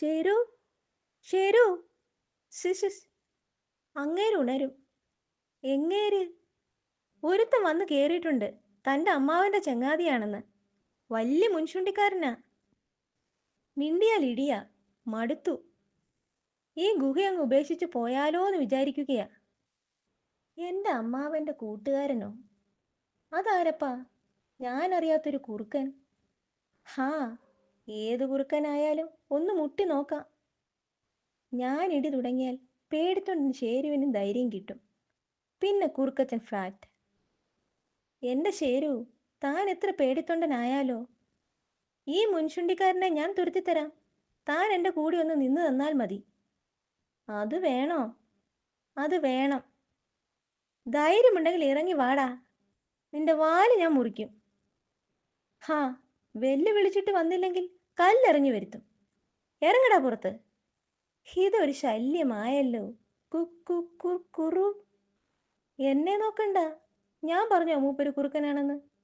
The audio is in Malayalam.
ഷേരു ഷേരു അങ്ങേര് അങ്ങേരുണരും എങ്ങേര്? ഒരുത്തൻ വന്ന് കേറിയിട്ടുണ്ട്. തന്റെ അമ്മാവന്റെ ചങ്ങാതിയാണെന്ന്. വലിയ മുൻചുണ്ടിക്കാരനാ മിണ്ടിയാൽ ഇടിയ. മടുത്തു. ഈ ഗുഹ അങ്ങ് ഉപേക്ഷിച്ച് പോയാലോ എന്ന് വിചാരിക്കുകയാ. എന്റെ അമ്മാവന്റെ കൂട്ടുകാരനോ? അതാരപ്പാ? ഞാനറിയാത്തൊരു കുറുക്കൻ. ഹാ ഏത് കുറുക്കനായാലും ഒന്ന് മുട്ടി നോക്കാം. ഞാൻ ഇടി തുടങ്ങിയാൽ പേടിത്തൊണ്ടിന് ഷേരുവിനും ധൈര്യം കിട്ടും. പിന്നെ കുറുക്കച്ചൻ ഫ്ലാറ്റ് എന്റെ ഷേരു താൻ എത്ര പേടിത്തൊണ്ടനായാലോ? ഈ മുൻശുണ്ടിക്കാരനെ ഞാൻ തുരുത്തിത്തരാം. താൻ എന്റെ കൂടെ ഒന്ന് നിന്ന് തന്നാൽ മതി. അത് വേണോ? അത് വേണം. ധൈര്യമുണ്ടെങ്കിൽ ഇറങ്ങി വാടാ. നിന്റെ വാൽ ഞാൻ മുറിക്കും. ഹാ വെല്ലു വിളിച്ചിട്ട് വന്നില്ലെങ്കിൽ കല്ലെറിഞ്ഞു വരുത്തും. ഇറങ്ങടാ പുറത്ത്. ഇതൊരു ശല്യമായല്ലോ. കുറു. എന്നെ നോക്കണ്ട. ഞാൻ പറഞ്ഞോ മൂപ്പര് കുറുക്കനാണെന്ന്?